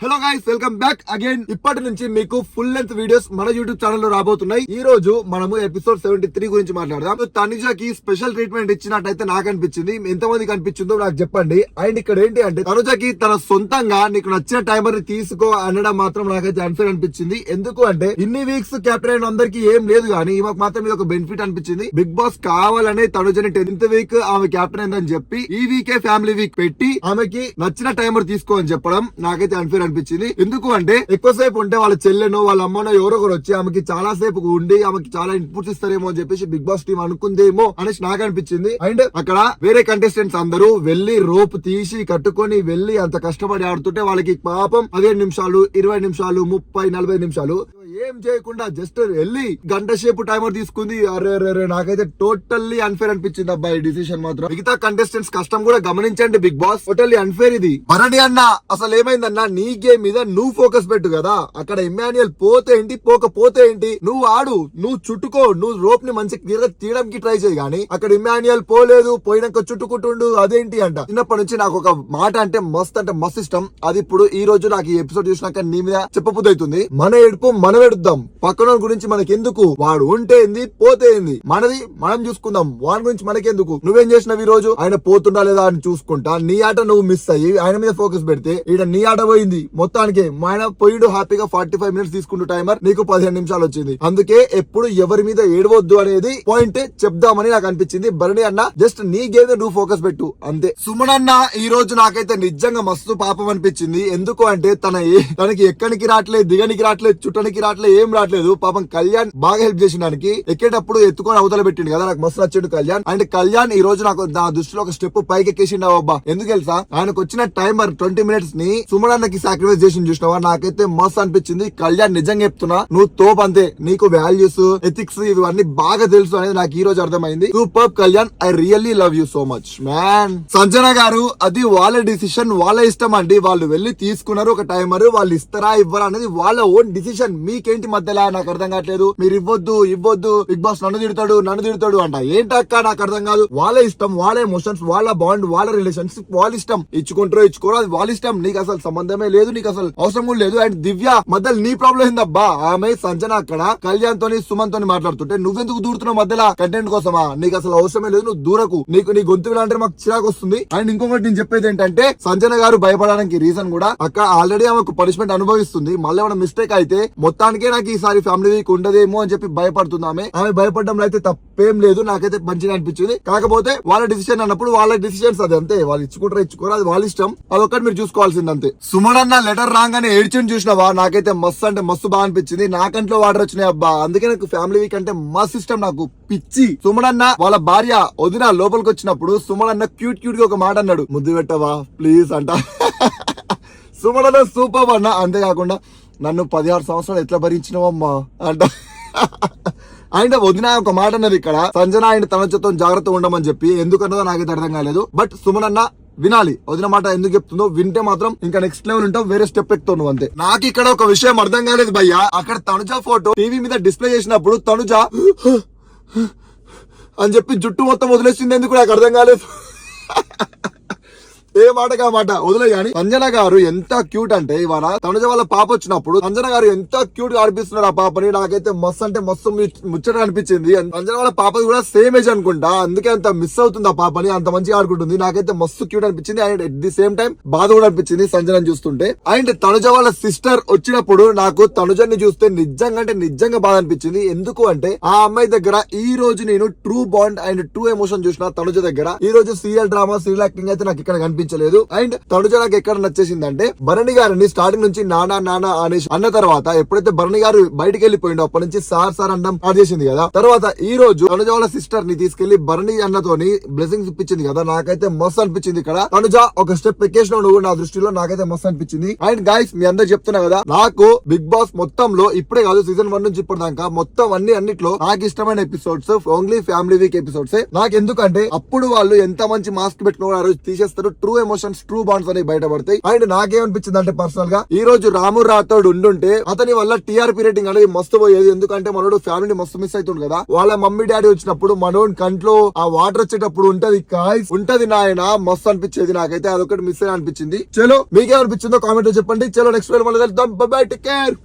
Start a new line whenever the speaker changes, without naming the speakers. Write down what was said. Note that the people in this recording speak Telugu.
Hello guys welcome back again ఇప్పటి నుంచి మీకు ఫుల్ లెంత్ వీడియోస్ మన యూట్యూబ్ ఛానల్లో రాబోతున్నాయి. ఈ రోజు మనము ఎపిసోడ్ సెవెంటీ త్రీ గురించి మాట్లాడదాం. తనుజకి స్పెషల్ ట్రీట్మెంట్ ఇచ్చినట్టయితే నాకు అనిపించింది. ఎంతమంది కనిపించిందో నాకు చెప్పండి. అండ్ ఇక్కడ ఏంటి అంటే తనుజకి తన సొంతంగా నీకు నచ్చిన టైమర్ని తీసుకో అనడం మాత్రం నాకైతే అన్ఫేర్ అనిపించింది. ఎందుకు అంటే ఇన్ని వీక్స్ కెప్టెన్ అయిన అందరికి ఏం లేదు కానీ ఈమెకు మాత్రం ఇది ఒక బెనిఫిట్ అనిపించింది. బిగ్ బాస్ కావాలనే తనుజని టెన్త్ వీక్ ఆమె కెప్టెన్ అయిందని చెప్పి ఈ వీకే ఫ్యామిలీ వీక్ పెట్టి ఆమెకి నచ్చిన టైమర్ తీసుకో అని చెప్పడం నాకైతే అన్ఫేర్ అనిపించింది. ఎందుకు అంటే ఎక్కువసేపు ఉంటే వాళ్ళ చెల్లెనో వాళ్ళ అమ్మనో ఎవరో ఒకరు వచ్చి ఆమెకి చాలా సేపు ఉండి ఆమెకి చాలా ఇన్పుట్స్ ఇస్తారేమో అని చెప్పేసి బిగ్ బాస్ టీం అనుకుందేమో అనేసి నాకు అనిపించింది. అండ్ అక్కడ వేరే కంటెస్టెంట్స్ అందరూ వెళ్ళి రోప్ తీసి కట్టుకొని వెళ్ళి అంత కష్టపడి ఆడుతుంటే వాళ్ళకి పాపం పదిహేను నిమిషాలు ఇరవై నిమిషాలు ముప్పై నలభై నిమిషాలు ఏం చేయకుండా జస్ట్ వెళ్ళి గంట సేపు టైమర్ తీసుకుంది. అరే అరే నాకైతే టోటల్లీ అన్ఫేర్ అనిపించింది అబ్బాయి డిసిషన్ మాత్రం. మిగతా కంటెస్టెంట్స్ కష్టం కూడా గమనించండి బిగ్ బాస్. టోటల్లీ అన్ఫేర్ ఇది. భరణి అన్న అసలు ఏమైందన్నా నీ గేమ్ మీద నువ్వు ఫోకస్ పెట్టు కదా. అక్కడ ఇమాన్యుయల్ పోతే ఏంటి పోకపోతే ఏంటి నువ్వు ఆడు నువ్వు చుట్టుకో నువ్వు రోప్ని మంచి తీయడానికి ట్రై చేయి గానీ అక్కడ ఇమాన్యుయల్ పోలేదు పోయినాక చుట్టుకుంటుండు అదేంటి అంట. చిన్నప్పటి నుంచి నాకు ఒక మాట అంటే మస్త్ అంటే మస్త్ ఇష్టం. అది ఇప్పుడు ఈ రోజు నాకు ఈ ఎపిసోడ్ చూసినాక నీ మీద చెప్పబుద్ధి అవుతుంది. మన ఏడుపు మన నిలబెడుద్దాం. పక్కన గురించి మనకెందుకు? వాడు ఉంటే ఏంది? పోతే ఏంది? మనది మనం చూసుకుందాం. వాడి గురించి మనకెందుకు? నువ్వేం చేసినావు ఈ రోజు ఆయన పోతుండా లేదా అని చూసుకుంటా. నీ ఆట నువ్వు మిస్ అయ్యి ఆయన మీద ఫోకస్ పెడితే ఈడ నీ ఆట పోయింది. మొత్తానికి ఆయన పోయిడు హ్యాపీగా ఫార్టీ ఫైవ్ మినిట్స్ తీసుకుంటూ టైమర్ నీకు పదిహేను నిమిషాలు వచ్చింది. అందుకే ఎప్పుడు ఎవరి మీద ఏడవద్దు అనేది పాయింట్ చెప్దామని నాకు అనిపించింది. బరణి అన్న జస్ట్ నీ గేమ్ నువ్వు ఫోకస్ పెట్టు. అంతే. సుమన్ అన్న ఈ రోజు నాకైతే నిజంగా మస్తు పాపం అనిపించింది. ఎందుకు అంటే తన ఏ తనకి ఎక్కడికి రావట్లేదు దిగనికి రావట్లేదు చుట్టనికి రావట్లేదు ఏం రావట్లేదు. పాపం కళ్యాణ్ బాగా హెల్ప్ చేసినానికి ఎక్కేటప్పుడు ఎత్తుకొని అవతల పెట్టిండు కదా నాకు మస్తు నచ్చాడు కళ్యాణ్. అండ్ కళ్యాణ్ ఈ రోజు నాకు నా దృష్టిలో ఒక స్టెప్ పైకి ఎక్కేసిండు అబ్బా. ఎందుకు తెలుసా? ఆయనకు వచ్చిన టైమర్ ట్వంటీ మినిట్స్ని సుమనన్నకి సాక్రిఫైస్ చేసి చూసినావా? నాకైతే మస్తు అనిపించింది. కళ్యాణ్ నిజంగా చెప్తున్నా నువ్వు తోపు అంతే. నీకు వాల్యూస్ ఎథిక్స్ ఇవన్నీ బాగా తెలుసు అనేది నాకు ఈ రోజు అర్థమైంది. Super Kalyan I really love you so much man Sanjana garu అది వాళ్ళ డిసిషన్ వాళ్ళ ఇష్టం అండి. వాళ్ళు వెళ్ళి తీసుకున్నారు ఒక టైమర్ వాళ్ళు ఇస్తారా ఇవ్వరా అనేది వాళ్ళ ఓన్ డిసిషన్ మీ నీకేంటి మధ్యలో? నాకు అర్థం కావట్లేదు. మీరు ఇవ్వద్దు ఇవ్వద్దు. బిగ్ బాస్ నన్ను తిడతాడు నన్ను తిడతాడు అంట. ఏంటక్క నాకు అర్థం కాదు. వాళ్ళ ఇష్టం వాళ్ళ ఎమోషన్స్ వాళ్ళ బాండ్ వాళ్ళ రిలేషన్స్ వాళ్ళ ఇష్టం. ఇచ్చుకుంటారో ఇచ్చుకోరో అది వాళ్ళ ఇష్టం. నీకు అసలు సంబంధమే లేదు నీకు అసలు అవసరం కూడా లేదు. అండ్ దివ్య మధ్యలో నీ ప్రాబ్లం ఏందబ్బా ఆమె సంజన అక్కడ కళ్యాణ్ తోని సుమన్ తోని మాట్లాడుతుంటే నువ్వెందుకు దూరుతున్నావు మధ్యలో? కంటెంట్ కోసమా? నీకు అసలు అవసరమే లేదు నువ్వు దూరకు. నీకు నీ గొంతు అంటే మాకు చిరాకు వస్తుంది. అండ్ ఇంకొకటి నేను చెప్పేది ఏంటంటే సంజన గారు భయపడడానికి రీజన్ కూడా. అక్కడ ఆల్రెడీ ఆమెకు పనిష్మెంట్ అనుభవిస్తుంది. మళ్ళీ ఏమైనా మిస్టేక్ అయితే మొత్తం దానికే నాకు ఈసారి ఫ్యామిలీ వీక్ ఉండదేమో అని చెప్పి భయపడుతుంది ఆమె. ఆమె భయపడడంలో అయితే తప్పేం లేదు. నాకైతే మంచిగా అనిపించింది. కాకపోతే వాళ్ళ డిసిషన్ అన్నప్పుడు వాళ్ళ డిసిషన్స్ అది అంతే. వాళ్ళు ఇచ్చుకుంటారు ఇచ్చుకోరు అది వాళ్ళ ఇష్టం. అదొక్కటి మీరు చూసుకోవాల్సింది అంతే. సుమన్ అన్న లెటర్ రాగానే ఏడ్చిని చూసినావా? నాకైతే మస్తు అంటే మస్తు బాగా అనిపించింది. నాకంట్లో వాటర్ వచ్చినాయి అబ్బా. అందుకే నాకు ఫ్యామిలీ వీక్ అంటే మస్తు ఇష్టం నాకు. పిచ్చి. సుమన్ అన్న వాళ్ళ భార్య వదిన లోపలికి వచ్చినప్పుడు సుమన్ అన్న క్యూట్ క్యూట్గా ఒక మాట అన్నాడు. ముద్దు పెట్టవా? ప్లీజ్ అంట. సుమన్ అన్న సూపర్ అన్న. అంతేకాకుండా నన్ను పదిహారు సంవత్సరాలు ఎట్లా భరించినవమ్మా అంట. ఆయన వదిన ఒక మాట అన్నది ఇక్కడ. సంజన ఆయన తన చేతో జాగ్రత్త ఉండమని చెప్పి ఎందుకన్నదో నాకైతే అర్థం కాలేదు. బట్ సుమనన్న వినాలి. వదిన మాట ఎందుకు చెప్తుందో వింటే మాత్రం ఇంకా నెక్స్ట్ లెవెల్ ఉంటావు వేరే స్టెప్ ఎక్కుతావు నువ్వు అంతే. నాకు ఇక్కడ ఒక విషయం అర్థం కాలేదు భయ్యా. అక్కడ తనుజ ఫోటో టీవీ మీద డిస్ప్లే చేసినప్పుడు తనుజ అని చెప్పి జుట్టు మొత్తం వదిలేసింది ఎందుకు నాకు అర్థం కాలేదు? ఏ మాటగా మాట? వదిలే గాని. సంజన గారు ఎంత క్యూట్ అంటే ఇవాళ తనుజ వాళ్ళ పాప వచ్చినప్పుడు సంజన గారు ఎంత క్యూట్గా అనిపిస్తున్నాడు ఆ పాపని. నాకైతే మస్తు అంటే మస్తు ముచ్చట అనిపించింది. సంజన వాళ్ళ పాప కూడా సేమ్ ఏజ్ అనుకుంటా. అందుకే అంత మిస్ అవుతుంది ఆ పాపని. అంత మంచిగా ఆడుకుంటుంది. నాకైతే మస్తు క్యూట్ అనిపించింది. And at the same time బాధ కూడా అనిపించింది సంజన చూస్తుంటే. అండ్ తనుజ వాళ్ళ సిస్టర్ వచ్చినప్పుడు నాకు తనుజని చూస్తే నిజంగా అంటే నిజంగా బాధ అనిపించింది. ఎందుకు అంటే ఆ అమ్మాయి దగ్గర ఈ రోజు నేను true bond and true emotion చూసిన తనుజ దగ్గర. ఈ రోజు సీరియల్ డ్రామా సీరియల్ యాక్టింగ్ అయితే నాకు ఇక్కడ అనిపించలేదు అండ్ తనుజ నాకు ఎక్కడ నచ్చేసింది అంటే భరణి గారిని స్టార్టింగ్ నుంచి నానా నానా అనేసి అన్న తర్వాత ఎప్పుడైతే భరణి గారు బయటికి వెళ్ళిపోయిండో అప్పటి నుంచి సార్ సార్ అన్నం స్టార్ట్ చేసింది కదా. తర్వాత ఈ రోజు తనుజ వాళ్ళ సిస్టర్ని తీసుకెళ్ళి భరణి అన్నతోని బ్లెస్సింగ్స్ ఇప్పించింది కదా. నాకైతే మస్తు అనిపించింది ఇక్కడ. తనుజ ఒక స్టెప్ ఎక్కేసిన నువ్వు నా దృష్టిలో నాకైతే మస్తు అనిపించింది. అండ్ గాయస్ మీ అందరు చెప్తున్నా కదా నాకు బిగ్ బాస్ మొత్తంలో ఇప్పుడే కాదు సీజన్ వన్ నుంచి ఇప్పుడు దాకా మొత్తం అన్ని అన్నిట్లో నాకు ఇష్టమైన episodes only family week episodes నాకు ఎందుకంటే అప్పుడు వాళ్ళు ఎంత మంచి మాస్క్ పెట్టుకున్నారు తీసేస్తారు. ట్రూ ఎమోషన్స్ ట్రూ బాండ్స్ అనేవి బయటపడతాయి. అండ్ నాకేమనిపించింది అంటే పర్సనల్గా ఈ రోజు రాము రాథోడ్ ఉండుంటే అతని వల్ల టీఆర్పీ రేటింగ్ అనేది మస్తు పోయేది. ఎందుకంటే మనోడు ఫ్యామిలీ మస్తు మిస్ అవుతుంది కదా. వాళ్ళ మమ్మీ డాడీ వచ్చినప్పుడు మనోడు కంట్లో ఆ వాటర్ వచ్చేటప్పుడు ఉంటది కాయ్ ఉంటది నాయన మస్తు అనిపించేది నాకైతే. అదొకటి మిస్ అనిపించింది. చలో మీకేమనిపించిందో కామెంట్లో చెప్పండి. చలో నెక్స్ట్ మళ్ళీ బై టేక్ కేర్